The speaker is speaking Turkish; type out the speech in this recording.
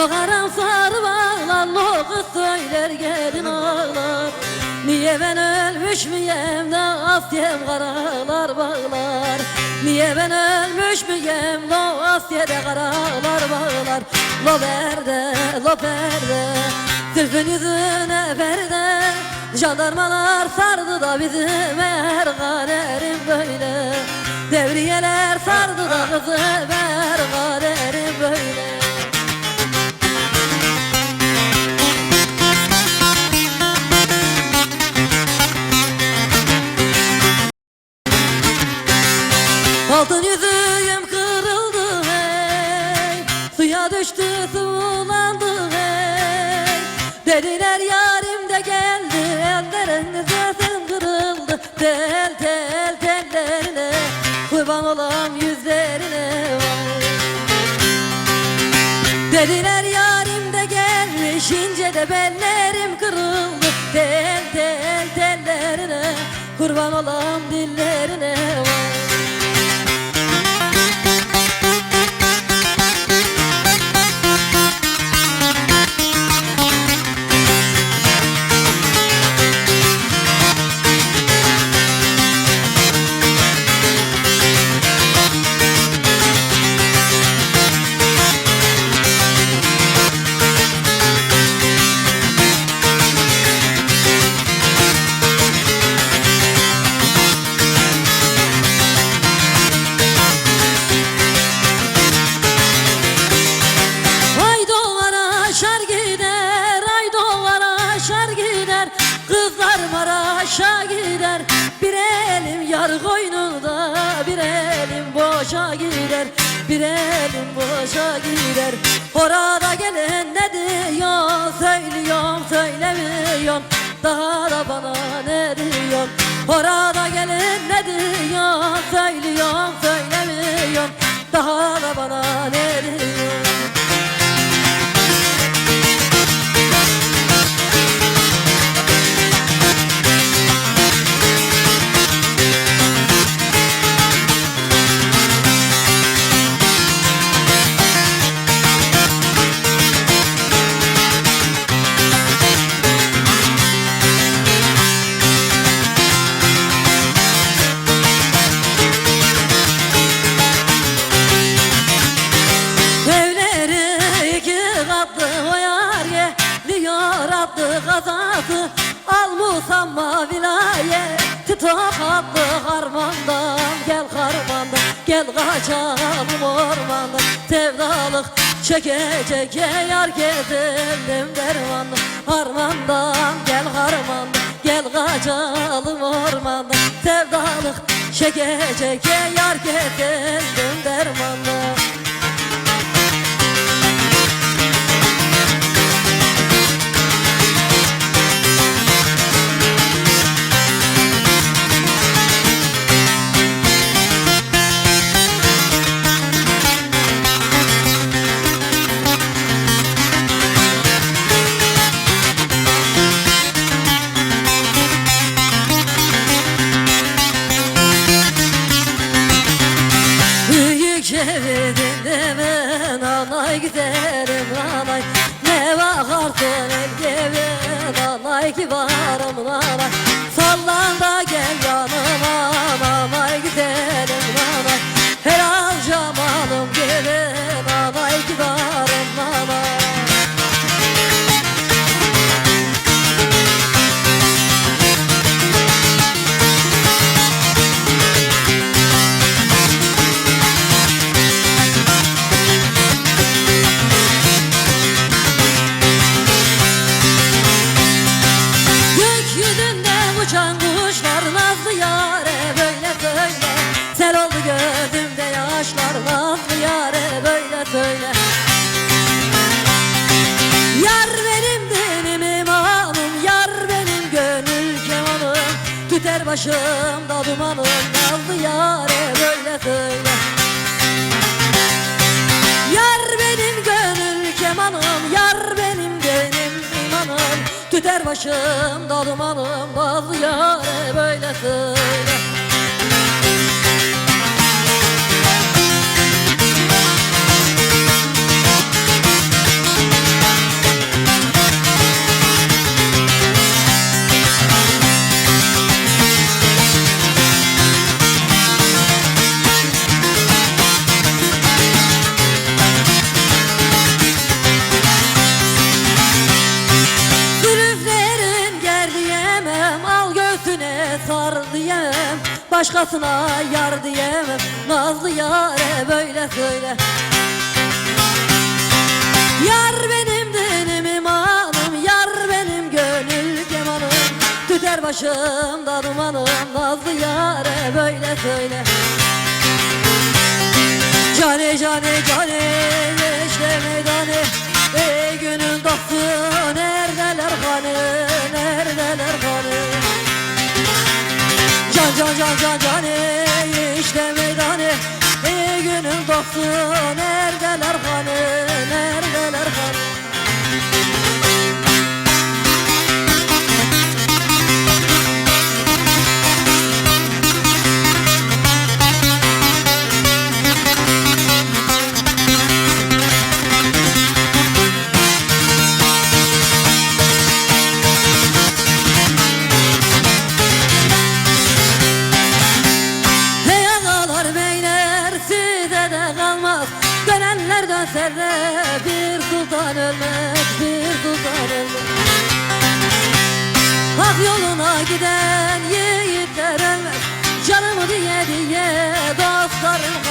Mağaram sarı bağlar Loğu söyler gelin ağlar. Niye ben ölmüş müyem de Asya'm karalar bağlar? Niye ben ölmüş müyem de Asya'da karalar bağlar? Lo perde, lo perde Zülfün yüzüne perde. Jandarmalar sardı da bizim er kaderim böyle. Devriyeler sardı da kızım er düştü sulandı hey. Dediler yarim de geldi Ellerinde sesim kırıldı. Tel tel tellerine Kurban olam yüzlerine vay. Dediler yarim de gelmiş ince de bellerim kırıldı. Tel tel tellerine kurban olam dillerine vay gider Bir elim boşa gider. Orada gelin ne diyor, söylüyorum söylemiyorum. Daha da bana ne diyor? Orada gelin ne diyor, söylüyorum söylemiyorum. Daha kazası Al musamma vilayeti tokatlı harmandan Gel harmandan gel kaçalım ormandan. Sevdalık çekecek yar gezelim dermandan. Harmandan gel harmandan gel kaçalım ormandan. Sevdalık çekecek yar gezelim Evinde ben anay giderim anay. Ne bakarsın el gibi anay kibarım anay. Sallan da gözümde yaşlar nazlı yare böyle söyle Yar benim benim imanım Yar benim gönül kemanım. Tüter başımda dumanım Nazlı yare böyle söyle Yar benim gönül kemanım Yar benim benim imanım. Tüter başımda dumanım Nazlı yare böyle söyle Başkasına yar diyemem Nazlı yare böyle söyle. Yar benim dinim imanım Yar benim gönül kemanım. Tüter başımda dumanım Nazlı yare böyle söyle. Cane cane cane işte meydane Ey günün dostu neredeler hani neredeler hani Can can can can cane De bir sultan ölmez Bir sultan ölmez Hak yoluna giden yiğitler ölmez. Canımı diye diye dostlarım